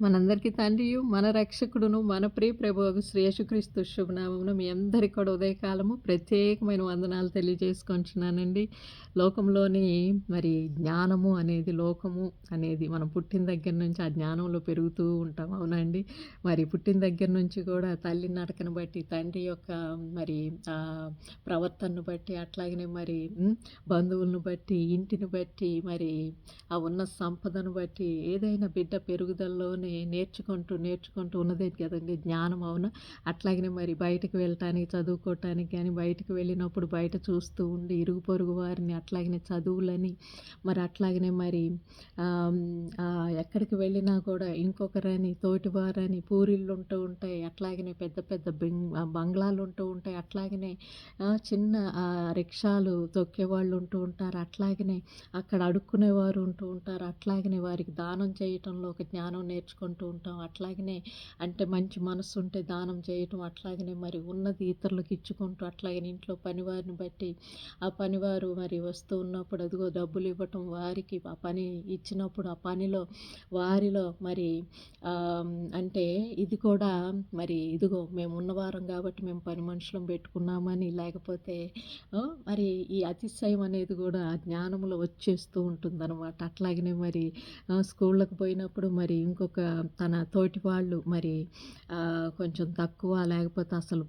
మనందరికీ తండ్రియు మన రక్షకుడును మన ప్రియ ప్రభువు శ్రీ యేసుక్రీస్తు శుభనామమును మీ అందరికీ కూడా ఉదయకాలము ప్రత్యేకమైన వందనాలు తెలియజేసుకుంటున్నానండి. లోకంలోని మరి జ్ఞానము అనేది లోకము అనేది మనం పుట్టిన దగ్గర నుంచి ఆ జ్ఞానంలో పెరుగుతూ ఉంటాం. అవునండి. మరి పుట్టిన దగ్గర నుంచి కూడా తల్లి నడకను బట్టి తండ్రి యొక్క మరి ఆ ప్రవర్తనను బట్టి అట్లాగనే మరి బంధువులను బట్టి ఇంటిని బట్టి మరి ఆ ఉన్న సంపదను బట్టి ఏదైనా బిడ్డ పెరుగుదలలోనే నేర్చుకుంటూ నేర్చుకుంటూ ఉన్నదే కదండి జ్ఞానం అవును? అట్లాగనే మరి బయటకు వెళ్ళటానికి చదువుకోవటానికి కానీ బయటకు వెళ్ళినప్పుడు బయట చూస్తూ ఉండి ఇరుగు పొరుగు వారిని అట్లాగనే చదువులని మరి అట్లాగనే మరి ఎక్కడికి వెళ్ళినా కూడా ఇంకొకరని తోటివారని పూరిళ్ళు ఉంటూ ఉంటాయి అట్లాగనే పెద్ద పెద్ద బంగ్లాలు ఉంటూ ఉంటాయి అట్లాగనే చిన్న రిక్షాలు తొక్కేవాళ్ళు ఉంటూ ఉంటారు అట్లాగనే అక్కడ అడుక్కునేవారు ఉంటూ ఉంటారు అట్లాగనే వారికి దానం చేయటంలో ఒక జ్ఞానం పంచుకుంటూ ఉంటాం. అట్లాగనే అంటే మంచి మనసు ఉంటే దానం చేయటం అట్లాగనే మరి ఉన్నది ఇతరులకు ఇచ్చుకుంటూ అట్లాగనే ఇంట్లో పనివారిని బట్టి ఆ పనివారు మరి వస్తూ ఉన్నప్పుడు అదిగో డబ్బులు ఇవ్వటం వారికి ఆ పని ఇచ్చినప్పుడు ఆ పనిలో వారిలో మరి అంటే ఇది కూడా మరి ఇదిగో మేము ఉన్నవారం కాబట్టి మేము పని మనుషులం పెట్టుకున్నామని లేకపోతే మరి ఈ అతిశయం అనేది కూడా ఆ జ్ఞానంలో వచ్చేస్తూ ఉంటుంది అనమాట అట్లాగనే మరి స్కూళ్ళకు పోయినప్పుడు మరి ఇంకొక తన తోటి వాళ్ళు మరి కొంచెం తక్కువ లేకపోతే అసలు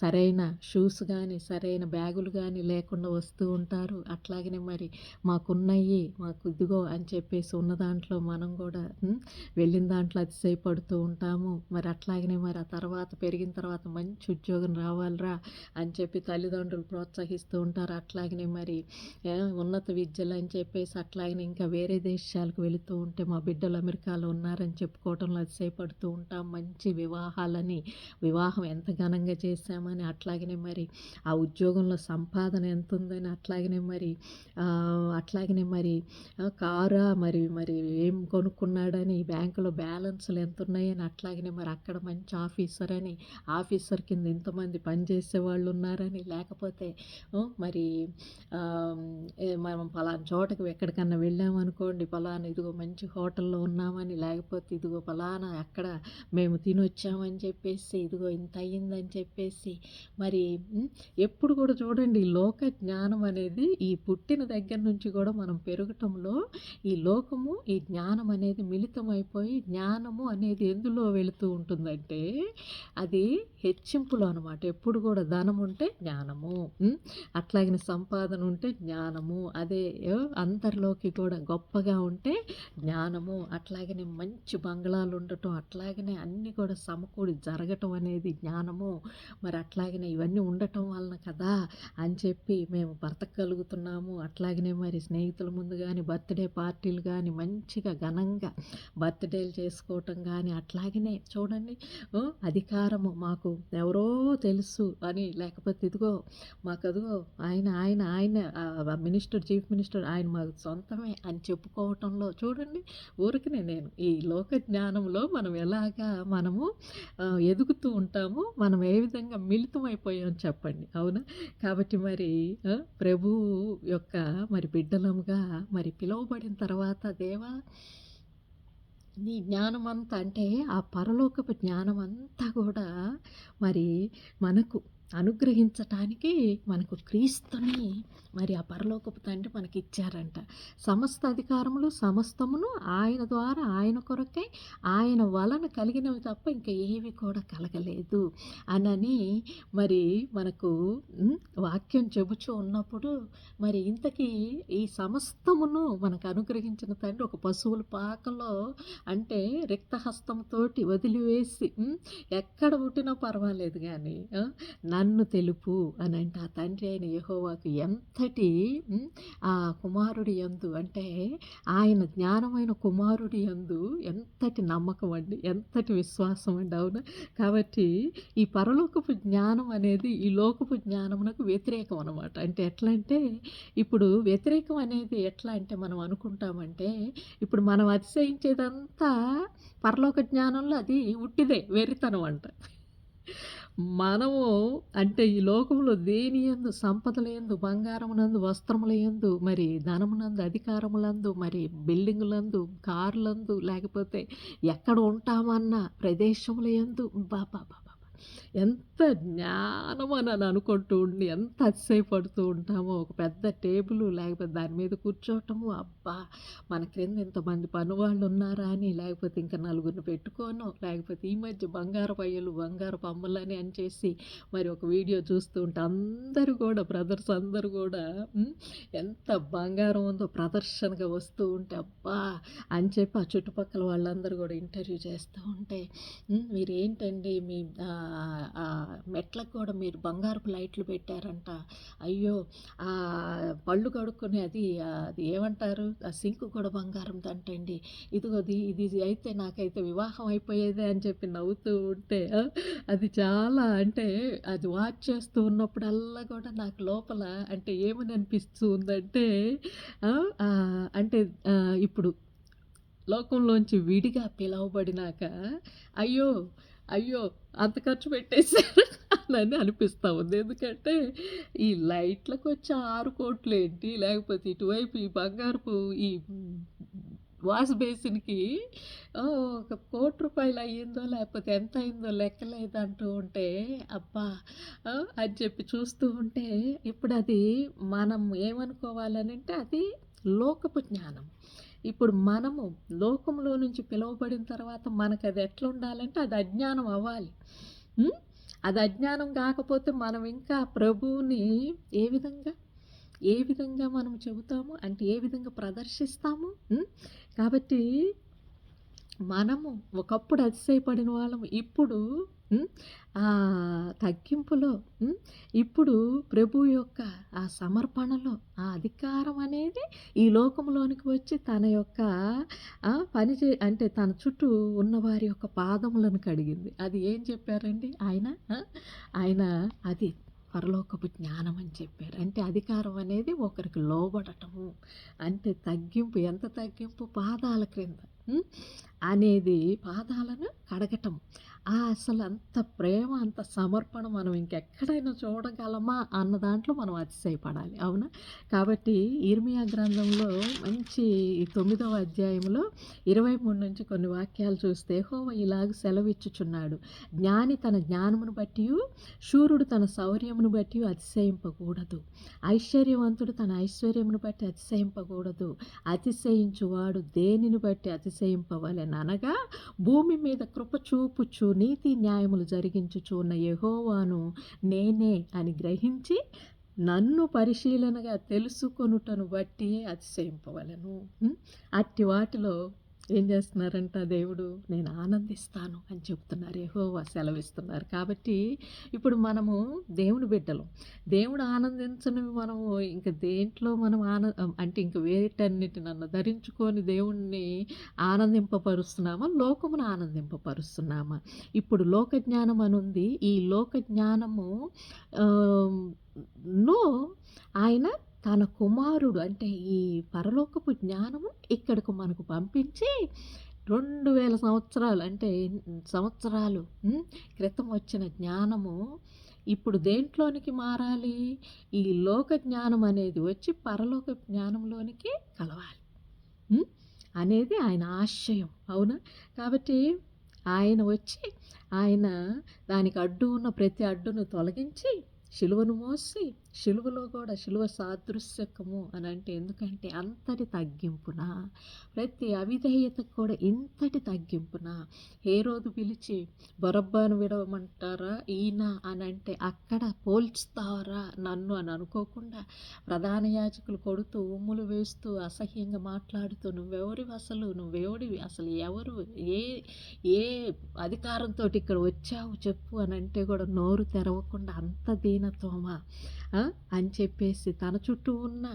సరైన షూస్ కానీ సరైన బ్యాగులు కానీ లేకుండా వస్తూ ఉంటారు. అట్లాగనే మరి మాకున్నయి మాకు ఇదిగో అని చెప్పేసి ఉన్న దాంట్లో మనం కూడా వెళ్ళిన దాంట్లో అతిశయపడుతూ ఉంటాము. మరి అట్లాగనే మరి ఆ తర్వాత పెరిగిన తర్వాత మంచి ఉద్యోగం రావాలిరా అని చెప్పి తల్లిదండ్రులు ప్రోత్సహిస్తూ ఉంటారు. అట్లాగనే మరి ఉన్నత విద్యలు అని చెప్పేసి అట్లాగనే ఇంకా వేరే దేశాలకు వెళుతూ ఉంటే మా బిడ్డలు అమెరికాలో ఉన్నారని చెప్పుకోవటంలో అతిశయపడుతూ ఉంటాం. మంచి వివాహాలని వివాహం ఎంత ఘనంగా చేశామని అట్లాగనే మరి ఆ ఉద్యోగంలో సంపాదన ఎంత ఉందని అట్లాగనే మరి అట్లాగనే మరి కారా మరి మరి ఏం కొనుక్కున్నాడని బ్యాంకులో బ్యాలెన్స్లు ఎంత ఉన్నాయని అట్లాగనే మరి అక్కడ మంచి ఆఫీసర్ అని ఆఫీసర్ కింద ఇంతమంది పనిచేసే వాళ్ళు ఉన్నారని లేకపోతే మరి మనం పలానా చోటకి ఎక్కడికన్నా వెళ్ళామనుకోండి పలానా ఇదిగో మంచి హోటల్లో ఉన్నామని లేకపోతే ఇదిగో ఫలానా అక్కడ మేము తినొచ్చామని చెప్పేసి ఇదిగో ఇంత అయ్యిందని చెప్పేసి మరి ఎప్పుడు కూడా చూడండి లోక జ్ఞానం అనేది ఈ పుట్టిన దగ్గర నుంచి కూడా మనం పెరగటంలో ఈ లోకము ఈ జ్ఞానం అనేది మిళితమైపోయి జ్ఞానము అనేది ఎందులో వెళుతూ ఉంటుందంటే అది హెచ్చింపులో అనమాట ఎప్పుడు కూడా ధనం ఉంటే జ్ఞానము అట్లాగిన సంపాదన ఉంటే జ్ఞానము అదే అందరిలోకి కూడా గొప్పగా ఉంటే జ్ఞానము అట్లాగనే మంచి బంగ్లాలు ఉండటం అట్లాగనే అన్నీ కూడా సమకూడి జరగటం అనేది జ్ఞానము. మరి అట్లాగనే ఇవన్నీ ఉండటం వలన కదా అని చెప్పి మేము బ్రతకగలుగుతున్నాము. అట్లాగనే మరి స్నేహితుల ముందు కానీ బర్త్డే పార్టీలు కానీ మంచిగా ఘనంగా బర్త్డేలు చేసుకోవటం కానీ అట్లాగనే చూడండి అధికారము మాకు ఎవరో తెలుసు అని లేకపోతే ఇదిగో మాకు అదిగో ఆయన ఆయన ఆయన మినిస్టర్ చీఫ్ మినిస్టర్ ఆయన మాకు సొంతమే అని చెప్పుకోవటంలో చూడండి ఊరికి నేను ఈ లోక జ్ఞానంలో మనం ఎలాగా మనము ఎదుగుతూ ఉంటాము మనం ఏ విధంగా మిళితమైపోయాం చెప్పండి. అవునా? కాబట్టి మరి ప్రభు యొక్క మరి బిడ్డలముగా మరి పిలువబడిన తర్వాత దేవా నీ జ్ఞానం అంతా అంటే ఆ పరలోకపు జ్ఞానం అంతా కూడా మరి మనకు అనుగ్రహించటానికి మనకు క్రీస్తుని మరి ఆ పరలోకపు తండ్రి మనకి ఇచ్చారంట సమస్త అధికారములు సమస్తమును ఆయన ద్వారా ఆయన కొరకై ఆయన వలన కలిగినవి తప్ప ఇంకా ఏవి కూడా కలగలేదు అనని మరి మనకు వాక్యం చెబుచూ ఉన్నప్పుడు మరి ఇంతకీ ఈ సమస్తమును మనకు అనుగ్రహించిన తండ్రి ఒక పశువుల పాకలో అంటే రిక్తహస్తంతోటి వదిలివేసి ఎక్కడ పుట్టినా పర్వాలేదు కానీ నన్ను తెలుపు అని అంటే ఆ తండ్రి అయిన యహోవాకు ఎంతటి ఆ కుమారుడి యందు అంటే ఆయన జ్ఞానమైన కుమారుడి యందు ఎంతటి నమ్మకం అండి ఎంతటి విశ్వాసం అండి అవును? కాబట్టి ఈ పరలోకపు జ్ఞానం అనేది ఈ లోకపు జ్ఞానమునకు వ్యతిరేకం అనమాట అంటే ఎట్లా అంటే ఇప్పుడు వ్యతిరేకం అనేది ఎట్లా అంటే మనం అనుకుంటామంటే ఇప్పుడు మనం అతిశయించేదంతా పరలోక జ్ఞానంలో అది ఉట్టిదే వెర్రితనం అంట. మనము అంటే ఈ లోకంలో దేని యందు సంపదలందు బంగారమునందు, వస్త్రములందు మరి ధనమునందు, అధికారములందు, మరి బిల్డింగులందు, కార్లందు, లేకపోతే ఎక్కడ ఉంటామన్న బాబా బాబా ఎంత జ్ఞానం అని అనుకుంటూ ఉండి, ఎంత అతిశయపడుతూ ఉంటామో, ఒక పెద్ద టేబుల్ లేకపోతే దాని మీద కూర్చోవటము, అబ్బా! మన క్రింద ఇంతమంది పనివాళ్ళు ఉన్నారా అని, లేకపోతే ఇంకా నలుగురిని పెట్టుకోను లేకపోతే ఈ మధ్య బంగారు పయ్యలు బంగారు పమ్మలని అని చేసి మరి ఒక వీడియో చూస్తూ ఉంటే అందరూ కూడా బ్రదర్స్ అందరూ కూడా ఎంత బంగారం ఉందో ప్రదర్శనగా వస్తూ ఉంటే, అబ్బా! అని చెప్పి ఆ చుట్టుపక్కల వాళ్ళందరూ కూడా ఇంటర్వ్యూ చేస్తూ ఉంటే, మీరేంటండి మీ మెట్లకు కూడా మీరు బంగారపు లైట్లు పెట్టారంట. అయ్యో! ఆ పళ్ళు కడుక్కునే అది అది ఏమంటారు? ఆ సింక్ కూడా బంగారందంటండి. ఇదిగో ఇదిగోది ఇది అయితే నాకైతే వివాహం అయిపోయేదే అని చెప్పి నవ్వుతూ ఉంటే అది చాలా అంటే అది వాచ్ చేస్తూ ఉన్నప్పుడల్లా కూడా నాకు లోపల అంటే ఏమని అనిపిస్తూ ఉందంటే అంటే ఇప్పుడు లోకంలోంచి విడిగా పిలవబడినాక అయ్యో! అయ్యో! అంత ఖర్చు పెట్టేశారు అని అనిపిస్తూ ఉంది. ఎందుకంటే ఈ లైట్లకు వచ్చి ఆరు కోట్లు ఏంటి? లేకపోతే ఇటువైపు ఈ బంగారపు ఈ వాష్ బేసిన్‌కి ఒక కోటి రూపాయలు అయ్యిందో లేకపోతే ఎంత అయిందో లెక్కలేదు అంటూ ఉంటే, అబ్బా! అని చెప్పి చూస్తూ ఉంటే ఇప్పుడు అది మనం ఏమనుకోవాలని అంటే అది లోకపు జ్ఞానం. ఇప్పుడు మనము లోకంలో నుంచి పిలువబడిన తర్వాత మనకది ఎట్లుండాలంటే అది అజ్ఞానం అవ్వాలి. అది అజ్ఞానం కాకపోతే మనం ఇంకా ప్రభువుని ఏ విధంగా, ఏ విధంగా మనం చెబుతాము? అంటే ఏ విధంగా ప్రదర్శిస్తాము? కాబట్టి మనము ఒకప్పుడు అతిశయపడిన వాళ్ళము. ఇప్పుడు ఆ తగ్గింపులో ఇప్పుడు ప్రభు యొక్క ఆ సమర్పణలో ఆ అధికారం అనేది ఈ లోకంలోనికి వచ్చి తన యొక్క పని చే అంటే తన చుట్టూ ఉన్నవారి యొక్క పాదములను కడిగింది. అది ఏం చెప్పారండి ఆయన? ఆయన అది పరలోకపు జ్ఞానం అని చెప్పారు. అంటే అధికారం అనేది ఒకరికి లోబడటము. అంటే తగ్గింపు ఎంత తగ్గింపు? పాదాల క్రింద అనేది పాదాలను కడగటం. ఆ అసలు అంత ప్రేమ, అంత సమర్పణ మనం ఇంకెక్కడైనా చూడగలమా అన్న దాంట్లో మనం అతిశయపడాలి. అవునా? కాబట్టి ఇర్మియా గ్రంథంలో మంచి తొమ్మిదవ అధ్యాయంలో ఇరవై మూడు నుంచి కొన్ని వాక్యాలు చూస్తే యెహోవా ఇలాగ సెలవిచ్చుచున్నాడు. జ్ఞాని తన జ్ఞానమును బట్టి శూరుడు తన శౌర్యమును బట్టి అతిశయింపకూడదు. ఐశ్వర్యవంతుడు తన ఐశ్వర్యమును బట్టి అతిశయింపకూడదు. అతిశయించువాడు దేనిని బట్టి అతిశయింపవలెననగా భూమి మీద కృప చూపుచు నీతి న్యాయములు జరిగించుచున్న యహోవాను నేనే అని గ్రహించి నన్ను పరిశీలనగా తెలుసుకొనుటను బట్టి అతిశయింపవలెను. అట్టి వాటిలో ఏం చేస్తున్నారంట దేవుడు? నేను ఆనందిస్తాను అని చెప్తున్నారు. యెహోవా సెలవిస్తున్నారు. కాబట్టి ఇప్పుడు మనము దేవుని బిడ్డలు దేవుడు ఆనందించనివి మనము ఇంక దేంట్లో మనం ఆన అంటే ఇంక వేటన్నిటినన్నా ధరించుకొని దేవుణ్ణి ఆనందింపపరుస్తున్నామా? లోకమును ఆనందింపపరుస్తున్నామా? ఇప్పుడు లోక జ్ఞానం అనుంది. ఈ లోక జ్ఞానము నో ఆయన తన కుమారుడు అంటే ఈ పరలోకపు జ్ఞానము ఇక్కడకు మనకు పంపించి 2000 సంవత్సరాలు అంటే సంవత్సరాలు క్రితం వచ్చిన జ్ఞానము ఇప్పుడు దేంట్లోనికి మారాలి? ఈ లోక జ్ఞానం అనేది వచ్చి పరలోక జ్ఞానంలోనికి కలవాలి. అనేది ఆయన ఆశయం. అవునా? కాబట్టి ఆయన వచ్చి ఆయన దానికి అడ్డు ఉన్న ప్రతి అడ్డును తొలగించి శిలువను మోసి శిలువలో కూడా శిలువ సాదృశ్యకము అని అంటే ఎందుకంటే అంతటి తగ్గింపున ప్రతి అవిధేయతకు కూడా ఇంతటి తగ్గింపున రోజు పిలిచి బొరబ్బాను విడవమంటారా ఈయన అని అంటే అక్కడ పోల్చుతారా నన్ను అని అనుకోకుండా ప్రధాన యాజకులు కొడుతూ ఉమ్ములు వేస్తూ అసహ్యంగా మాట్లాడుతూ నువ్వెవరివి అసలు? నువ్వెవడివి? అసలు ఎవరు? ఏ ఏ అధికారంతో ఇక్కడ వచ్చావు చెప్పు అని అంటే కూడా నోరు తెరవకుండా అంత దీనతోమా అని చెప్పేసి తన చుట్టూ ఉన్న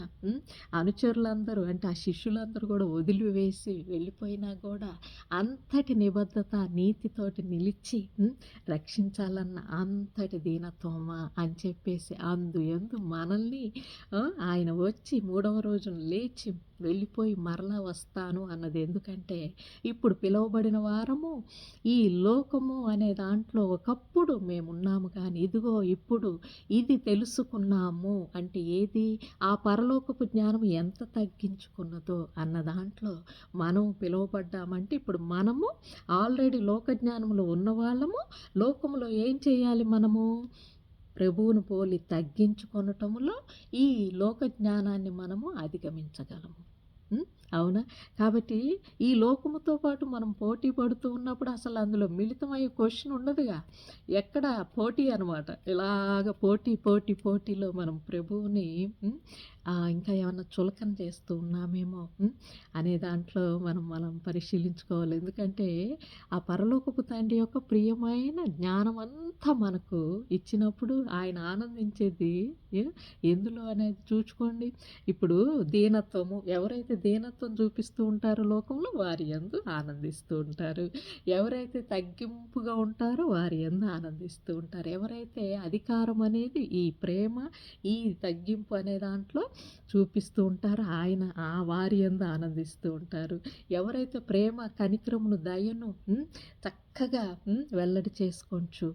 అనుచరులందరూ అంటే ఆ శిష్యులందరూ కూడా వదిలివేసి వెళ్ళిపోయినా కూడా అంతటి నిబద్ధత నీతితోటి నిలిచి రక్షించాలన్న అంతటి దీనత్వమా అని చెప్పేసి అందు ఎందు మనల్ని ఆయన వచ్చి మూడవ రోజున లేచి వెళ్ళిపోయి మరలా వస్తాను అన్నది ఎందుకంటే ఇప్పుడు పిలువబడిన వారము ఈ లోకము అనే దాంట్లో ఒకప్పుడు మేమున్నాము కానీ ఇదిగో ఇప్పుడు ఇది తెలుసుకున్నాము అంటే ఏది? ఆ పరలోకపు జ్ఞానం ఎంత తగ్గించుకున్నదో అన్న దాంట్లో మనం పిలువబడ్డామంటే ఇప్పుడు మనము ఆల్రెడీ లోక జ్ఞానంలో ఉన్న వాళ్ళము లోకంలో ఏం చేయాలి మనము? ప్రభువును పోలి తగ్గించుకొనటములో ఈ లోక జ్ఞానాన్ని మనము అధిగమించగలము. అవునా? కాబట్టి ఈ లోకముతో పాటు మనం పోటీ పడుతూ ఉన్నప్పుడు అసలు అందులో మిళితమయ్యే క్వశ్చన్ ఉండదుగా. ఎక్కడ? పోటీ అనమాట ఇలాగ పోటీ పోటీ పోటీలో మనం ప్రభువుని ఇంకా ఏమన్నా చులకన చేస్తూ ఉన్నామేమో అనే దాంట్లో మనం మనం పరిశీలించుకోవాలి. ఎందుకంటే ఆ పరలోకపు తండ్రి యొక్క ప్రియమైన జ్ఞానం అంతా మనకు ఇచ్చినప్పుడు ఆయన ఆనందించేది ఎందులో అనేది చూచుకోండి. ఇప్పుడు దీనత్వము ఎవరైతే దీనత్వం చూపిస్తూ ఉంటారు లోకంలో వారి యందు ఆనందిస్తూ ఉంటారు. ఎవరైతే తగ్గింపుగా ఉంటారో వారి ఎందు ఆనందిస్తూ ఉంటారు. ఎవరైతే అధికారం అనేది ఈ ప్రేమ ఈ తగ్గింపు అనే దాంట్లో చూపిస్తూ ఉంటారో ఆయన ఆ వారి యందు ఆనందిస్తూ ఉంటారు. ఎవరైతే ప్రేమ కనికరమును దయను చక్క చక్కగా వెల్లడి చేసుకోవచ్చు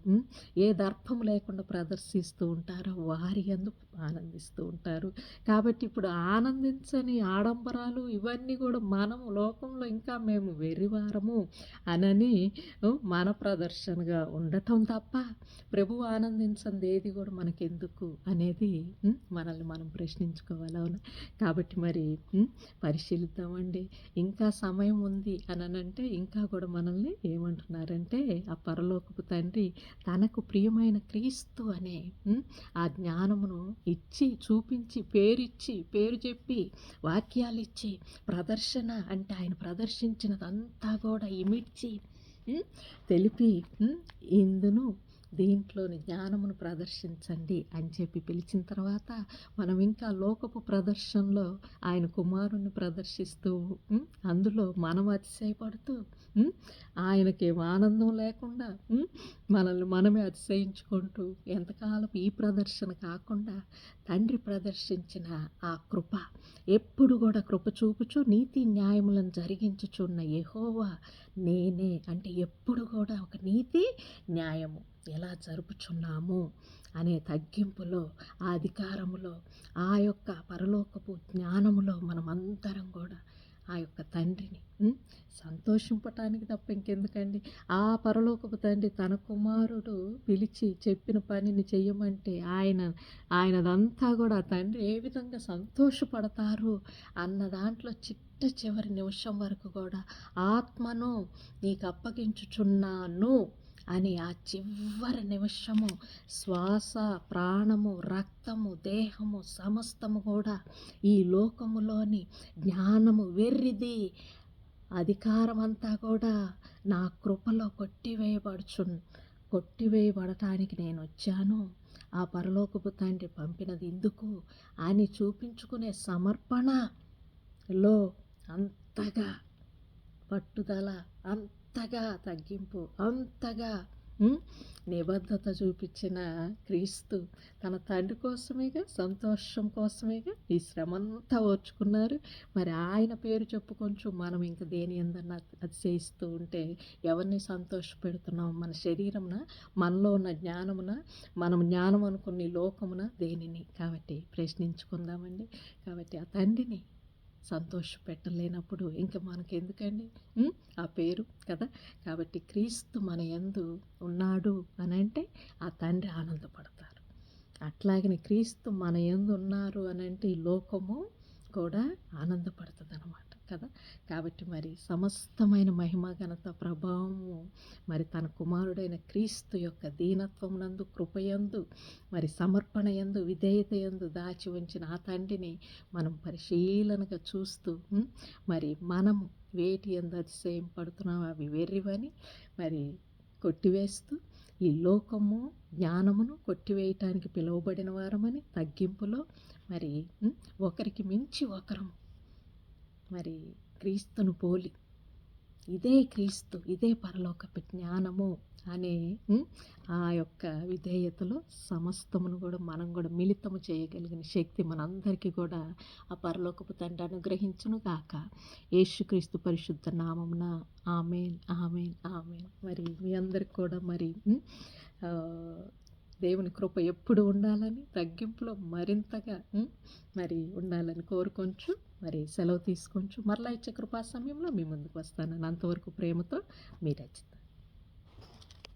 ఏ దర్పం లేకుండా ప్రదర్శిస్తూ ఉంటారో వారి యందు ఆనందిస్తూ ఉంటారు. కాబట్టి ఇప్పుడు ఆనందించని ఆడంబరాలు ఇవన్నీ కూడా మనము లోకంలో ఇంకా మేము వెర్రివారము అనని మన ప్రదర్శనగా ఉండటం తప్ప ప్రభు ఆనందించంది ఏది కూడా మనకెందుకు అనేది మనల్ని మనం ప్రశ్నించుకోవాలి కాబట్టి మరి పరిశీలిద్దామండి. ఇంకా సమయం ఉంది అననంటే ఇంకా కూడా మనల్ని ఏమంటున్నారు? ఏమంటున్నారంటే ఆ పరలోకపు తండ్రి తనకు ప్రియమైన క్రీస్తు అనే ఆ జ్ఞానమును ఇచ్చి చూపించి పేరిచ్చి పేరు చెప్పి వాక్యాలు ఇచ్చి ప్రదర్శన అంటే ఆయన ప్రదర్శించినదంతా కూడా ఇమిడ్చి తెలిపి ఇందును దీంట్లోని జ్ఞానమును ప్రదర్శించండి అని చెప్పి పిలిచిన తర్వాత మనం ఇంకా లోకపు ప్రదర్శనలో ఆయన కుమారుణ్ణి ప్రదర్శిస్తూ అందులో మనం అతిశయపడుతూ ఆయనకేం ఆనందం లేకుండా మనల్ని మనమే అతిశయించుకుంటూ ఎంతకాలం ఈ ప్రదర్శన కాకుండా తండ్రి ప్రదర్శించిన ఆ కృప ఎప్పుడు కూడా కృప చూపుచు నీతి న్యాయములను జరిగించుచున్న యహోవా నేనే అంటే ఎప్పుడు కూడా ఒక నీతి న్యాయము. ఎలా జరుపుచున్నాము అనే తగ్గింపులో ఆ అధికారములో ఆ యొక్క పరలోకపు జ్ఞానములో మనమందరం కూడా ఆ యొక్క తండ్రిని సంతోషింపటానికి తప్ప ఇంకెందుకండి? ఆ పరలోకపు తండ్రి తన కుమారుడు పిలిచి చెప్పిన పనిని చెయ్యమంటే ఆయన ఆయనదంతా కూడా తండ్రి ఏ విధంగా సంతోషపడతారు అన్న దాంట్లో చిట్ట చివరి నిమిషం వరకు కూడా ఆత్మను నీకు అప్పగించుచున్నాను. అని ఆ చివరి నిమిషము శ్వాస ప్రాణము రక్తము దేహము సమస్తము కూడా ఈ లోకములోని జ్ఞానము వెర్రిది. అధికారమంతా కూడా నా కృపలో కొట్టివేయబడుచు కొట్టివేయబడటానికి నేను వచ్చాను. ఆ పరలోకపు తండ్రి పంపినది ఎందుకు అని చూపించుకునే సమర్పణలో అంతగా పట్టుదల అంతగా తగ్గింపు అంతగా నిబద్ధత చూపించిన క్రీస్తు తన తండ్రి కోసమేగా సంతోషం కోసమేగా ఈ శ్రమంతా ఓర్చుకున్నారు. మరి ఆయన పేరు చెప్పుకొంచు మనం ఇంకా దేని ఎందన్నా అతిశయిస్తూ ఉంటే ఎవరిని సంతోష పెడుతున్నాం మన శరీరమున మనలో ఉన్న జ్ఞానమున మనం జ్ఞానం అనుకున్న లోకమున దేనిని? కాబట్టి ప్రశ్నించుకుందామండి. కాబట్టి ఆ తండ్రిని సంతోష పెట్టలేనప్పుడు ఇంకా మనకెందుకండి? ఆ పేరు కదా? కాబట్టి క్రీస్తు మన ఎందు ఉన్నాడు అని అంటే ఆ తండ్రి ఆనందపడతారు. అట్లాగనే క్రీస్తు మన ఎందు ఉన్నారు అని అంటే ఈ లోకము కూడా ఆనందపడుతుంది అనమాట కదా? కాబట్టి మరి సమస్తమైన మహిమ ఘనత ప్రభావము మరి తన కుమారుడైన క్రీస్తు యొక్క దీనత్వమునందు కృపయందు మరి సమర్పణ యందు విధేయత యందు దాచి ఉంచిన ఆ తండ్రిని మనం పరిశీలనగా చూస్తూ మరి మనము వేటి ఎందు అతిశయం పడుతున్నాం అవి వెర్రివని మరి కొట్టివేస్తూ ఈ లోకము జ్ఞానమును కొట్టివేయటానికి పిలువబడిన వారమని తగ్గింపులో మరి ఒకరికి మించి ఒకరం మరి క్రీస్తును పోలి ఇదే క్రీస్తు ఇదే పరలోకపు జ్ఞానము అనే ఆ యొక్క విధేయతలో సమస్తమును కూడా మనం కూడా మిళితము చేయగలిగిన శక్తి మనందరికీ కూడా ఆ పరలోకపు తండ్రి అనుగ్రహించును గాక. యేసుక్రీస్తు పరిశుద్ధ నామమున ఆమెన్ ఆమెన్ ఆమెన్. మరి మీ అందరికి కూడా మరి దేవుని కృప ఎప్పుడు ఉండాలని తగ్గింపులో మరింతగా మరి ఉండాలని కోరుకొంచు. మరి సెలవు తీసుకొంచు మరలా ఇచ్చే కృపా సమయంలో మీ ముందుకు వస్తాను. అంతవరకు ప్రేమతో మీ రచిత.